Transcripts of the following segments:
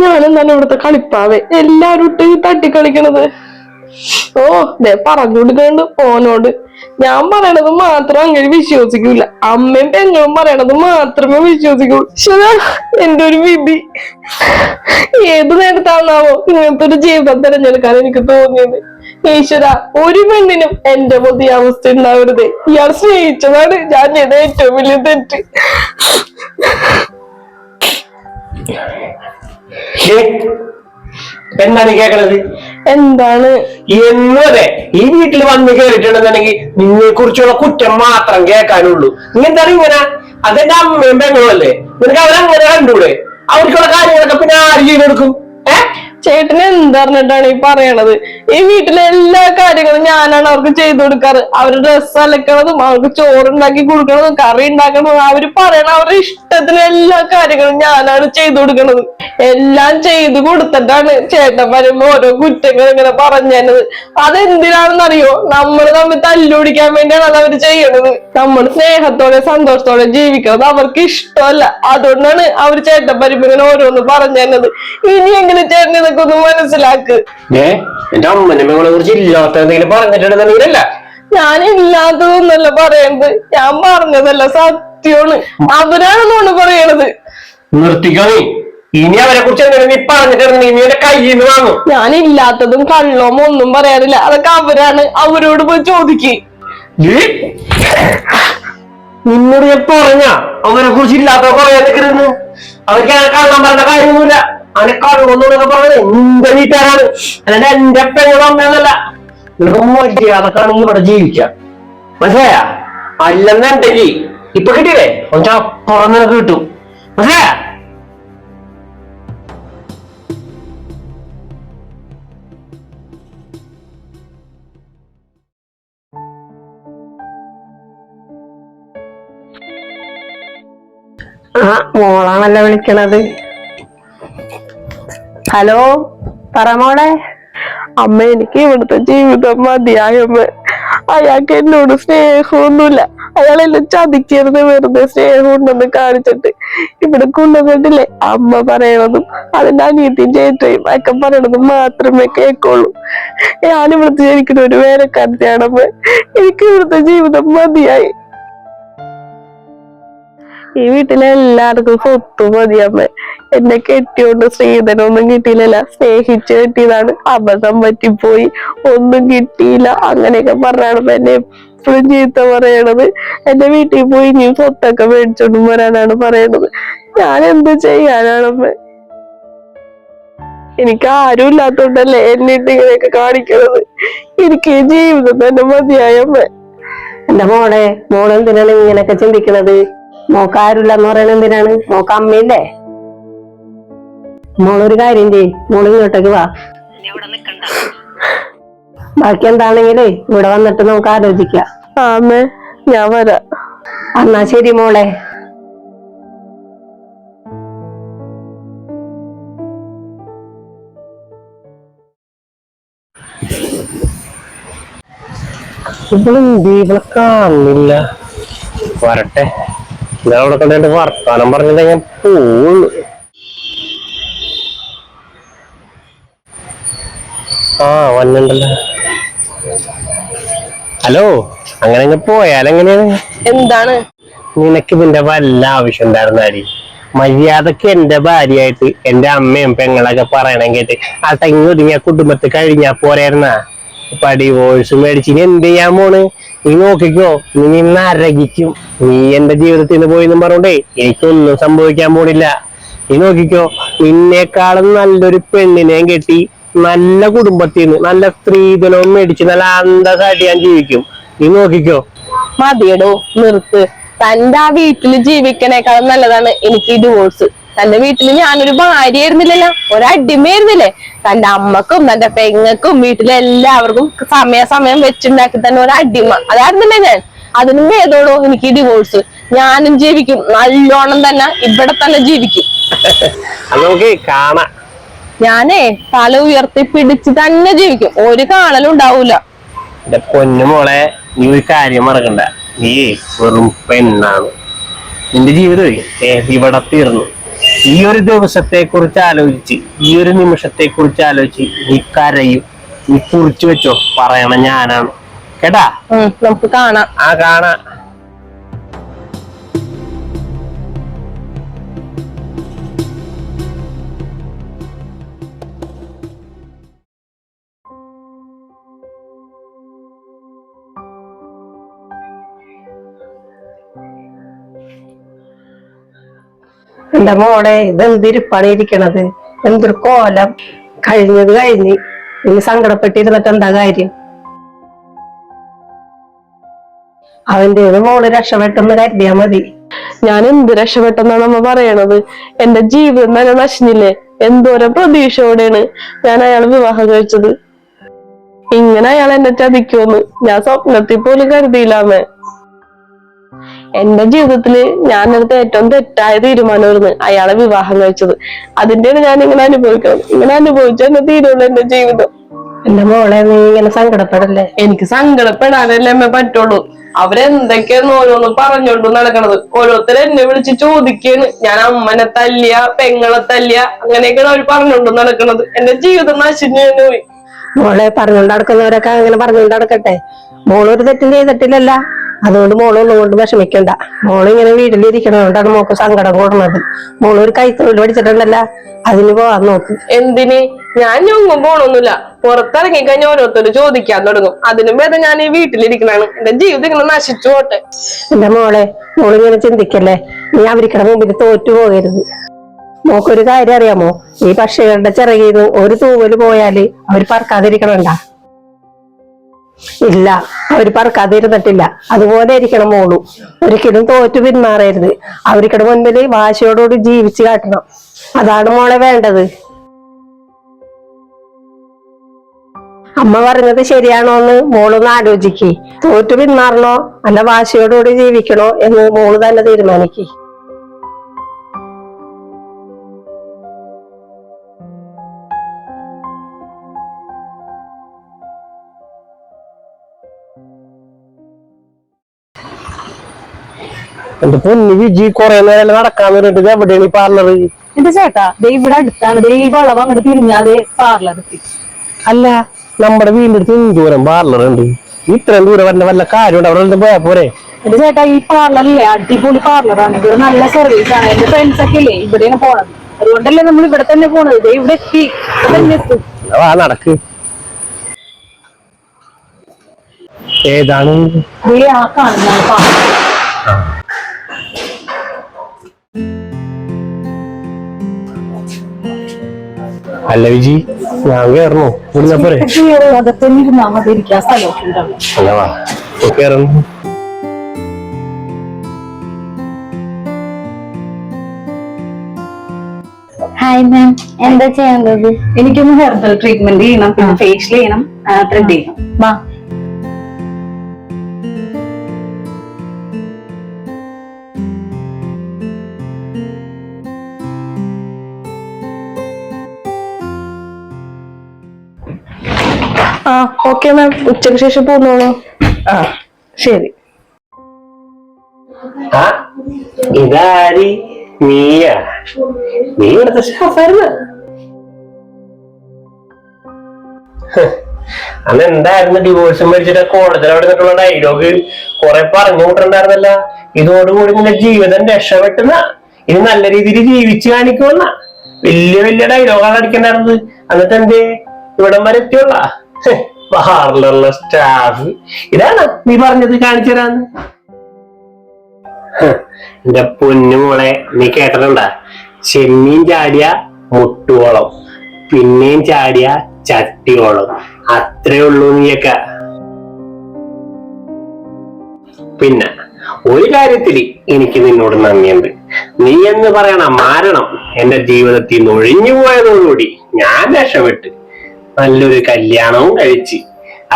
ഞാനെന്താണ് ഇവിടുത്തെ കളിപ്പാവേ. എല്ലാരും ഇട്ട് തട്ടിക്കളിക്കണത്. ഓ ദേ പറഞ്ഞു കൊടുക്കുന്നുണ്ട് ഓനോട്. ഞാൻ പറയണത് മാത്രം അങ്ങനെ വിശ്വസിക്കൂല. അമ്മയും പെങ്ങളും പറയണത് മാത്രമേ വിശ്വസിക്കൂ. ശരാ എന്റെ ഒരു വിധി. ഏത് നേരത്താണാവോ ഇങ്ങനത്തെ ഒരു ജീവിതം തിരഞ്ഞെടുക്കാൻ എനിക്ക് തോന്നിയത്. ഈശ്വര ഒരു പെണ്ണിനും എന്റെ പുതിയ അവസ്ഥ ഉണ്ടാവരുത്. ഇയാൾ സ്നേഹിച്ചതാണ് ഞാൻ ചെയ്ത ഏറ്റവും വലിയ തെറ്റ്. എന്താണ് കേക്കണത്? എന്താണ്? എന്നത് ഈ വീട്ടിൽ വന്ന് കേറിട്ടുണ്ടെന്നുണ്ടെങ്കിൽ നിന്നെ കുറിച്ചുള്ള കുറ്റം മാത്രം കേൾക്കാനുള്ളൂ. നീ എന്താണ് ഇങ്ങനെ? അതെന്റെ അമ്മയും പെങ്ങളല്ലേ അല്ലേ? നിനക്ക് അവരങ്ങനെ കണ്ടൂടെ? അവർക്കുള്ള കാര്യങ്ങളൊക്കെ പിന്നെ ആര് ചെയ്ത് ചേട്ടന് എന്തറിഞ്ഞിട്ടാണ് ഈ പറയണത്? ഈ വീട്ടിലെ എല്ലാ കാര്യങ്ങളും ഞാനാണ് അവർക്ക് ചെയ്തു കൊടുക്കാറ്. അവർ ഡ്രസ്സ് അലക്കണതും അവർക്ക് ചോറുണ്ടാക്കി കൊടുക്കണതും കറി ഉണ്ടാക്കണതും അവർ പറയണ അവരുടെ ഇഷ്ടത്തിന് എല്ലാ കാര്യങ്ങളും ഞാനാണ് ചെയ്തു കൊടുക്കണത്. എല്ലാം ചെയ്തു കൊടുത്തിട്ടാണ് ചേട്ടൻ വരുമ്പോ ഓരോ കുറ്റങ്ങൾ ഇങ്ങനെ പറഞ്ഞത്. അതെന്തിനാണെന്നറിയോ? നമ്മൾ തമ്മിൽ തല്ലുപിടിക്കാൻ വേണ്ടിയാണ് അത് അവർ ചെയ്യണത്. നമ്മൾ സ്നേഹത്തോടെ സന്തോഷത്തോടെ ജീവിക്കുന്നത് അവർക്ക് ഇഷ്ടമല്ല. അതുകൊണ്ടാണ് അവർ ചേട്ടൻ വരുമ്പോ ഇങ്ങനെ ഓരോന്ന് പറഞ്ഞു തന്നത്. ഇനിയെങ്കിലും ചേട്ടൻ ഇതൊക്കെ ഒന്ന് മനസ്സിലാക്ക്? ഏ? എന്റെ അമ്മനെ പെങ്ങളെ കുറിച്ച് ഇല്ലാത്ത എന്തെങ്കിലും പറഞ്ഞിട്ടുണ്ടെന്നുണ്ടെങ്കിലല്ല? ഞാൻ ഇല്ലാത്തതൊന്നല്ല പറയണത്. ഞാൻ പറഞ്ഞതല്ല സത്യമാണ്. അവരാണെന്നാണ് പറയണത്. നിർത്തിക്കണേ ഇനി അവരെ കുറിച്ച് എന്തെങ്കിലും നീ പറഞ്ഞിട്ടുണ്ടെങ്കിൽ നീ എന്റെ കയ്യിൽ നിന്ന് വാങ്ങും. ഞാൻ ഇല്ലാത്തതും കള്ളവും ഒന്നും പറയാറില്ല. അതൊക്കെ അവരാണ്. അവരോട് പോയി ചോദിക്ക്. നിന്നോട് ഞാൻ പറഞ്ഞ അവരെ കുറിച്ച് ഇല്ലാത്ത പറയാൻ നിൽക്കരുതെന്ന് അവർക്ക് അങ്ങനെ കാണാൻ പറഞ്ഞ കാര്യമൊന്നുമില്ല. അവനെ കാണുമെന്നൊക്കെ പറഞ്ഞത് നിന്റെ വീട്ടുകാരാണ്. അല്ലാണ്ട് എന്റെ പെങ്ങളും അമ്മയെന്നല്ല. നിനക്ക് മര്യാദക്കാണെങ്കിൽ ഇവിടെ ജീവിക്കാം. മനസ്സിലായ? അല്ലെന്നുണ്ടെങ്കിൽ ഇപ്പൊ കിട്ടിയില്ലേ? കൊഞ്ചപ്പുറം നിനക്ക് കിട്ടും. മനസ്സിലായ? ആ മോളാണല്ലോ വിളിക്കണത്. ഹലോ പറമോളെ അമ്മ എനിക്ക് ഇവിടുത്തെ ജീവിതം മതിയായമ്മ അയാൾക്ക് എന്നോട് സ്നേഹമൊന്നുമില്ല. അയാളെല്ലാം ചതിക്കരുത് വെറുതെ സ്നേഹം ഉണ്ടെന്ന് കാണിച്ചിട്ട്. ഇവിടെ കൊണ്ടുവന്നിട്ടില്ലേ? അമ്മ പറയണതും അതിന്റെ അനിയത്തിയും ചേട്ടയും ഒക്കെ പറയണതും മാത്രമേ കേൾക്കുള്ളൂ. ഞാൻ ഇവിടുത്തെ ജനിക്കുന്ന ഒരു വേലക്കാരത്തെയാണമ്മ എനിക്ക് ഇവിടുത്തെ ജീവിതം മതിയായി. ഈ വീട്ടിലെ എല്ലാവർക്കും സ്വത്ത് മതിയമ്മ എന്നെ കെട്ടിയോണ്ട് ശ്രീധനൊന്നും കിട്ടിയില്ലല്ല. സ്നേഹിച്ച് കെട്ടിയതാണ്. അബദ്ധം പറ്റിപ്പോയി. ഒന്നും കിട്ടിയില്ല. അങ്ങനെയൊക്കെ പറഞ്ഞാണ് എന്നെ എപ്പോഴും ചീത്ത പറയണത്. എന്റെ വീട്ടിൽ പോയി ഇനിയും സ്വത്തൊക്കെ മേടിച്ചോണ്ടും വരാനാണ് പറയണത്. ഞാൻ എന്ത് ചെയ്യാനാണമ്മ? എനിക്ക് ആരും ഇല്ലാത്തോണ്ടല്ലേ എന്നിട്ട് ഇങ്ങനെയൊക്കെ കാണിക്കണത്. എനിക്ക് ജീവിതം തന്നെ മതിയായമ്മ എന്റെ മോളെ മോളെന്തിനാണ് ഇങ്ങനെയൊക്കെ ചിന്തിക്കണത്? മോക്ക് ആരുമില്ല എന്ന് പറയണ എന്തിനാണ്? മോക്ക അമ്മയില്ലേ? മോളൊരു കാര്യം ചെയ് മോൾ ഇങ്ങോട്ടേക്ക് വാ. ബാക്കി എന്താണെങ്കിലേ ഇവിടെ വന്നിട്ട് നമുക്ക് ആലോചിക്കാം. ആമേ ഞാൻ വരാം. എന്നാ ശരി മോളെ. ഇവളെന്ത് ഇവളെ കാണുന്നില്ല? വരട്ടെ. ഞാൻ അവിടെ കണ്ടിട്ട് വർത്താനം പറഞ്ഞിട്ട് ഞാൻ പോവുള്ളു. ആ വന്നിണ്ടല്ലോ. ഹലോ അങ്ങനെ അങ്ങ് പോയാലെങ്ങനെയാണ് എന്താണ്? നിനക്ക് നിന്റെ വല്ല ആവശ്യം ഉണ്ടായിരുന്നാടി മര്യാദയ്ക്ക് എന്റെ ഭാര്യയായിട്ട് എന്റെ അമ്മയും പെങ്ങളൊക്കെ പറയണം കേട്ട്. ആ തെങ്ങ് ഒതുങ്ങിയ കുടുംബത്തിൽ കഴിഞ്ഞാ പോരായിരുന്നാ? ഇപ്പൊ ഡിവോഴ്സ് മേടിച്ച് ഇനി എന്ത് ചെയ്യാൻ പോണ്? നീ നോക്കിക്കോ. നീ ഇന്ന് അരകിക്കും നീ എന്റെ ജീവിതത്തിൽ നിന്ന് പോയി എന്നും പറഞ്ഞോണ്ടേ എനിക്കൊന്നും സംഭവിക്കാൻ പോണില്ല. നീ നോക്കിക്കോ. നിന്നേക്കാളും നല്ലൊരു പെണ്ണിനെയും കെട്ടി നല്ല കുടുംബത്തിൽ നിന്ന് നല്ല സ്ത്രീധനവും മേടിച്ച് നല്ല അന്തസ്സായിട്ട് ഞാൻ ജീവിക്കും. നീ നോക്കിക്കോ. മതിയടോ നിർത്ത്. തന്റെ ആ വീട്ടിൽ ജീവിക്കണേക്കാളും നല്ലതാണ് എനിക്ക് ഡിവോഴ്സ് തന്റെ വീട്ടിൽ ഞാനൊരു ഭാര്യയായിരുന്നില്ലല്ലോ. ഒരടിമയായിരുന്നില്ലേ? തന്റെ അമ്മക്കും തന്റെ പെങ്ങക്കും വീട്ടിലെ എല്ലാവർക്കും സമയാസമയം വെച്ചുണ്ടാക്കി തന്നെ ഒരടിമ. അടിമ അതായിരുന്നില്ലേ ഞാൻ? അതിനും ഏതോടോ എനിക്ക് ഡിവോഴ്സ് ഞാനും ജീവിക്കും. നല്ലോണം തന്നെ ഇവിടെ തന്നെ ജീവിക്കും. നമുക്ക് കാണാം. ഞാനേ തല ഉയർത്തി പിടിച്ച് തന്നെ ജീവിക്കും. ഒരു കാണലും ഉണ്ടാവൂല. എന്റെ പൊന്നു മോളെ നീ ഒരു കാര്യം മറക്കണ്ട. നീ വെറും പെണ്ണാണ്. നിന്റെ ജീവിതം ഇവിടെ തീർന്നു. ഈ ഒരു ദിവസത്തെ കുറിച്ച് ആലോചിച്ച് ഈ ഒരു നിമിഷത്തെ കുറിച്ച് ആലോചിച്ച് നീ കരയും. നീ കുറിച്ചു വെച്ചോ പറയണ ഞാനാണ്. കേട്ടാ? നമുക്ക് കാണാം. ആ കാണാ. എന്റെ മോളെ ഇതെന്തിരി പണിയിരിക്കണത് എന്തൊരു കോലം. കഴിഞ്ഞത് കഴിഞ്ഞ്. ഇനി സങ്കടപ്പെട്ടിരുന്നിട്ട് എന്താ കാര്യം? അവന്റെ മോൾ രക്ഷപ്പെട്ടെന്ന് കരുതിയാ മതി. ഞാൻ എന്ത് രക്ഷപ്പെട്ടെന്നാണ് അമ്മ പറയണത്? എന്റെ ജീവിതം തന്നെ നശിഞ്ഞില്ലേ? എന്തോരം പ്രതീക്ഷയോടെയാണ് ഞാൻ അയാളെ വിവാഹം കഴിച്ചത്. ഇങ്ങനെ അയാൾ എന്നെ ചതിക്കുമെന്ന് ഞാൻ സ്വപ്നത്തിൽ പോലും കരുതിയില്ല അമ്മ. എന്റെ ജീവിതത്തിൽ ഞാൻ എടുത്ത ഏറ്റവും തെറ്റായ തീരുമാനമായിരുന്നു അയാളെ വിവാഹം കഴിച്ചത്. അതിന്റെയാണ് ഞാൻ ഇങ്ങനെ അനുഭവിക്കുന്നത്. ഇങ്ങനെ അനുഭവിച്ചെന്നെ തീരുള്ളൂ എന്റെ ജീവിതം. എന്റെ മോളെ നീ ഇങ്ങനെ സങ്കടപ്പെടല്ലേ? എനിക്ക് സങ്കടപ്പെടാനല്ലേ അമ്മ പറ്റുള്ളൂ. അവരെന്തൊക്കെയാന്ന് ഓരോന്ന് പറഞ്ഞോണ്ട് നടക്കണത്. ഓരോരുത്തർ എന്നെ വിളിച്ച് ചോദിക്കാണ്. ഞാൻ അമ്മനെ തല്ലിയ പെങ്ങളെ തല്ലിയ അങ്ങനെയൊക്കെയാണ് അവർ പറഞ്ഞോണ്ട് നടക്കണത്. എന്റെ ജീവിതം നശിഞ്ഞു തന്നെ പോയി. മോളെ പറഞ്ഞുകൊണ്ട് നടക്കുന്നവരൊക്കെ അങ്ങനെ പറഞ്ഞുകൊണ്ട് നടക്കട്ടെ. മോളൊരു തെറ്റും ചെയ്തിട്ടില്ലല്ല. അതുകൊണ്ട് മോൾ ഉള്ളതുകൊണ്ട് വിഷമിക്കണ്ട. മോൾ ഇങ്ങനെ വീട്ടിലിരിക്കണതുകൊണ്ടാണ് മോക്ക് സങ്കടം കൂടുന്നത്. മോളൊരു കൈത്തൊഴിൽ പഠിച്ചിട്ടുണ്ടല്ല. അതിന് പോവാൻ നോക്ക്. എന്തിന്? ഞാൻ ഞൊങ്ങും പോണൊന്നുമില്ല. പുറത്തിറങ്ങി കഴിഞ്ഞാൽ ഓരോരുത്തരും ചോദിക്കാൻ തുടങ്ങും. അതിനും ഭേദം ഞാൻ ഈ വീട്ടിലിരിക്കണാണ് എന്റെ ജീവിതം ഇങ്ങനെ നശിച്ചു പോട്ടെ. എന്റെ മോളെ ഇങ്ങനെ ചിന്തിക്കല്ലേ? നീ അവരിക്കടെ മുമ്പിൽ തോറ്റു പോകരുത്. മോക്കൊരു കാര്യം അറിയാമോ? ഈ പക്ഷികളുടെ ചിറകിൽ നിന്ന് ഒരു തൂവൽ പോയാൽ അവർ പറക്കാതിരിക്കണണ്ട ഇല്ല. അവർ പറക്കാതിരുന്നിട്ടില്ല. അതുപോലെ ഇരിക്കണം മോളു. ഒരിക്കലും തോറ്റു പിന്മാറരുത്. അവർക്കിടെ മുൻപിൽ വാശിയോടുകൂടി ജീവിച്ചു കാട്ടണം. അതാണ് മോളെ വേണ്ടത്. അമ്മ പറഞ്ഞത് ശരിയാണോ എന്ന് മോളൊന്ന് ആലോചിക്കേ. തോറ്റു പിന്മാറണോ? അല്ല വാശിയോടുകൂടി ജീവിക്കണോ എന്ന് മോൾ തന്നെ തീരുമാനിക്ക്. എന്റെ പൊന്നു വിജി കൊറേ നേരം നടക്കാൻ പറഞ്ഞിട്ട് ഇത് എവിടെയാണ് ഈ പാർലർ എന്റെ ചേട്ടാ ദേ ഇവിടെ അടുത്താണ്. ദേ ഈ വളവ് അങ്ങോട്ട് തിരിഞ്ഞാതെ പാർലർ അല്ല നമ്മുടെ വീടിന്റെ അടുത്ത് ദൂരം പാർലർ ഉണ്ട്. ഇത്രയും ദൂരം വരണ വല്ല കാര്യമുണ്ട് അവിടെ പോയാ പോരെ? എന്റെ ചേട്ടാ ഈ പാർലറില്ലേ അടിപൊളി പാർലറാണ് ഇവിടെ നല്ല സർവീസ് ആണ്. എന്റെ ഫ്രണ്ട്സ് ഒക്കെ ഇല്ലേ? ഇവിടെയാണ് പോണത്. അതുകൊണ്ടല്ലേ നമ്മൾ ഇവിടെ തന്നെ പോണത്. ദേ ഇവിടെ എത്തി. തന്നെ എത്തും. എന്നാ വാ നടക്ക്. ഏതാണ്? ആ കാണുന്ന പാർലർ അല്ല വിജി ഞാൻ കേറണോ? ഇവിടുന്ന പോരെ. അല്ല വാ. ഹായ് മാം എന്താ ചെയ്യേണ്ടത് എനിക്കൊന്ന് ഹെർബൽ ട്രീറ്റ്മെന്റ് ചെയ്യണം പിന്നെ ഫേഷ്യൽ ചെയ്യണം ത്രെഡ് ചെയ്യണം. വാ. Okay ma'am. ഉച്ചയ്ക്ക് ശേഷം പോന്നോളൂ. ആ ശരി. ആ ഇതാരി? നീയാ. നീ ഇവിടുത്തെ സ്റ്റാഫായിരുന്ന അന്ന് എന്തായിരുന്നു ഡിവോഴ്സ് മേടിച്ചിട്ട് കോടതിയിൽ അവിടെ നിന്നിട്ടുള്ള ഡയലോഗ് കുറെ പറഞ്ഞു ഇതോടുകൂടി നിന്റെ ജീവിതം രക്ഷപ്പെട്ടുന്ന. ഇനി നല്ല രീതിയിൽ ജീവിച്ചു കാണിക്കുമെന്ന. വലിയ വലിയ ഡയലോഗാണ് അടിക്കണ്ടായിരുന്നത്. എന്നിട്ട് എന്തേ ഇവിടം വരെ എത്തിയുള്ള പാർലറിലെ സ്റ്റാഫ്. ഇതാണ് നീ പറഞ്ഞത് കാണിച്ചു തരാന്ന്. എന്റെ പൊന്നു മോളെ നീ കേട്ടിട്ടുണ്ടാ? ചെമ്മീൻ ചാടിയ മുട്ടുവോളം പിന്നെയും ചാടിയ ചട്ടിയോളം അത്രേ ഉള്ളൂ നീയൊക്കെ. പിന്നെ ഒരു കാര്യത്തിൽ എനിക്ക് നിന്നോട് നന്ദിയുണ്ട്. നീ എന്ന് പറയണ മാരണം എന്റെ ജീവിതത്തിൽ നിന്ന് ഒഴിഞ്ഞു പോയതോടുകൂടി ഞാൻ രക്ഷപ്പെട്ട്. നല്ലൊരു കല്യാണവും കഴിച്ച്.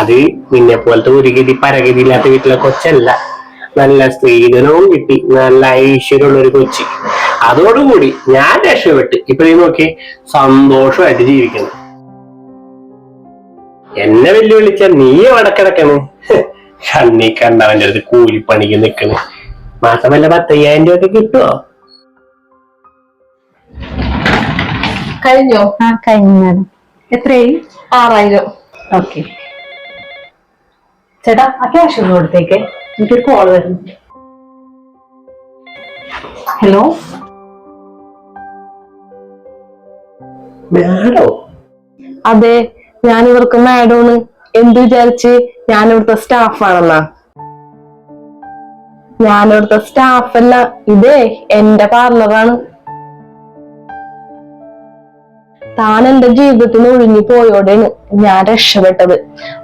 അത് നിന്നെ പോലത്തെ ഒരു ഗതി പരഗതി ഇല്ലാത്ത വീട്ടിലെ കൊച്ചല്ല. നല്ല സ്ത്രീധനവും കിട്ടി. നല്ല ഐശ്വര്യമുള്ള ഒരു കൊച്ചി. അതോടുകൂടി ഞാൻ രക്ഷപ്പെട്ട് ഇപ്പൊ നീ നോക്കി സന്തോഷമായിട്ട് ജീവിക്കണം എന്നെ വെല്ലുവിളിച്ച നീ വടക്കിടക്കണ് കണ്ണി കണ്ടവന്റെ അടുത്ത് കൂലിപ്പണിക്ക് നിക്കണ്. മാസമല്ല വല്ല പത്തയ്യായിരം രൂപ കിട്ടുമോ കഴിഞ്ഞോ? ആ കഴിഞ്ഞു എത്രയായി? ആറായിരം. ഓക്കെ. ചേട്ടാ ആ ക്യാഷ് ഒന്ന് കൊടുത്തേക്ക്. എനിക്കൊരു കോൾ വരുന്നു. ഹലോ? മാഡോ? അതെ ഞാൻ ഇവർക്ക് മാഡോണ്. എന്ത് വിചാരിച്ച് ഞാൻ ഇവിടുത്തെ സ്റ്റാഫാണെന്നാ? ഞാൻ ഇവിടുത്തെ സ്റ്റാഫല്ല ഇതേ എന്റെ പാർലറാണ് താൻ എന്റെ ജീവിതത്തിൽ ഒഴിഞ്ഞു പോയോടെയാണ് ഞാൻ രക്ഷപ്പെട്ടത്.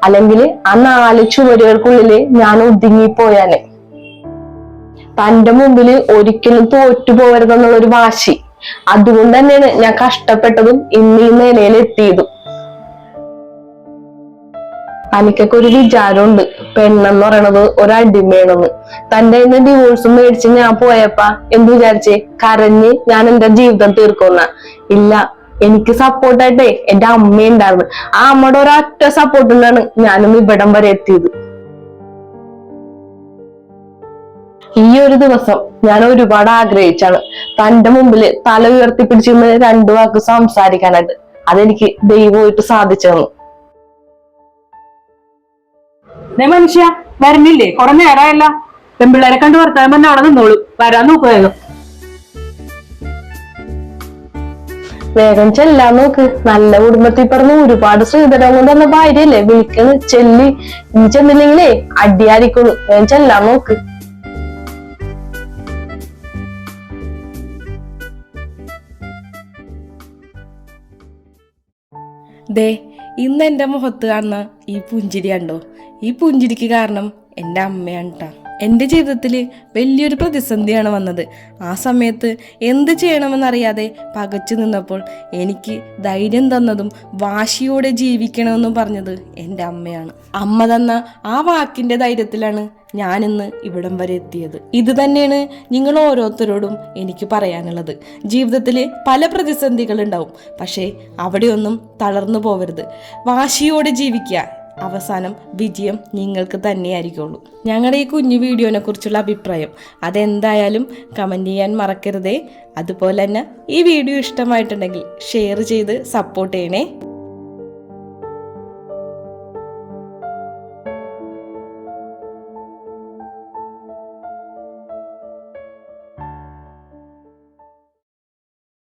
അല്ലെങ്കിൽ ആ നാല് ചുവരുകൾക്കുള്ളിൽ ഞാൻ ഒതുങ്ങിപ്പോയാനെ. തന്റെ മുമ്പിൽ ഒരിക്കലും തോറ്റു പോകരുതെന്നുള്ള ഒരു വാശി. അതുകൊണ്ട് തന്നെയാണ് ഞാൻ കഷ്ടപ്പെട്ടതും ഇന്ന് ഈ നിലയിൽ എത്തിയതും തനിക്കൊക്കെ ഒരു വിചാരമുണ്ട്. പെണ്ണെന്ന് പറയണത് ഒരു അടിമയാണെന്ന് തന്റെ ഇന്ന് ഡിവോഴ്സും മേടിച്ച് ഞാൻ പോയപ്പ എന്ത് വിചാരിച്ചേ? കരഞ്ഞ് ഞാൻ എന്റെ ജീവിതം തീർക്കുന്ന ഇല്ല എനിക്ക് സപ്പോർട്ടായിട്ടേ എന്റെ അമ്മയുണ്ടായിരുന്നു ആ അമ്മയുടെ ഒരൊറ്റ സപ്പോർട്ടിലാണ് ഞാനും ഇവിടം വരെ എത്തിയത്. ഈ ഒരു ദിവസം ഞാൻ ഒരുപാട് ആഗ്രഹിച്ചാണ്. തന്റെ മുമ്പിൽ തല ഉയർത്തി രണ്ടു വാക്ക് സംസാരിക്കാനായിട്ട്. അതെനിക്ക് ദൈവമായിട്ട് സാധിച്ചു തന്നു. മനുഷ്യ വരുന്നില്ലേ? കുറെ നേരമല്ല പെമ്പിള്ളേരെ കണ്ട് വർത്താനം പറഞ്ഞ അവിടെ നിന്നോളൂ. വരാൻ നോക്കുക വേഗം ചെല്ലാൻ നോക്ക്. നല്ല കുടുംബത്തിൽ പറഞ്ഞ് ഒരുപാട് ശ്രീധരം കൊണ്ട് തന്ന ഭാര്യയല്ലേ? വിളിക്കണ് ചെല്ലി. നീ ചെന്നില്ലെങ്കിലേ അടിയായിരിക്കുള്ളൂ. വേഗം ചെല്ലാൻ നോക്ക്. ദേ ഇന്ന് എന്റെ മുഖത്ത് കാണുന്ന ഈ പുഞ്ചിരി കണ്ടോ? ഈ പുഞ്ചിരിക്ക് കാരണം എന്റെ അമ്മയാണ് ട്ടാ. എന്റെ ജീവിതത്തിൽ വലിയൊരു പ്രതിസന്ധിയാണ് വന്നത്. ആ സമയത്ത് എന്ത് ചെയ്യണമെന്നറിയാതെ പകച്ചു നിന്നപ്പോൾ എനിക്ക് ധൈര്യം തന്നതും വാശിയോടെ ജീവിക്കണമെന്നും പറഞ്ഞത് എന്റെ അമ്മയാണ്. അമ്മ തന്ന ആ വാക്കിന്റെ ധൈര്യത്തിലാണ് ഞാനിന്ന് ഇവിടം വരെ എത്തിയത്. ഇത് തന്നെയാണ് നിങ്ങൾ ഓരോരുത്തരോടും എനിക്ക് പറയാനുള്ളത്. ജീവിതത്തിൽ പല പ്രതിസന്ധികൾ ഉണ്ടാവും പക്ഷേ അവിടെയൊന്നും തളർന്നു പോവരുത്. വാശിയോടെ ജീവിക്കുക അവസാനം വിജയം നിങ്ങൾക്ക് തന്നെയായിരിക്കുള്ളൂ. ഞങ്ങളുടെ ഈ കുഞ്ഞു വീഡിയോനെ കുറിച്ചുള്ള അഭിപ്രായം അതെന്തായാലും കമന്റ് ചെയ്യാൻ മറക്കരുതേ. അതുപോലെ തന്നെ ഈ വീഡിയോ ഇഷ്ടമായിട്ടുണ്ടെങ്കിൽ ഷെയർ ചെയ്ത് സപ്പോർട്ട് ചെയ്യണേ.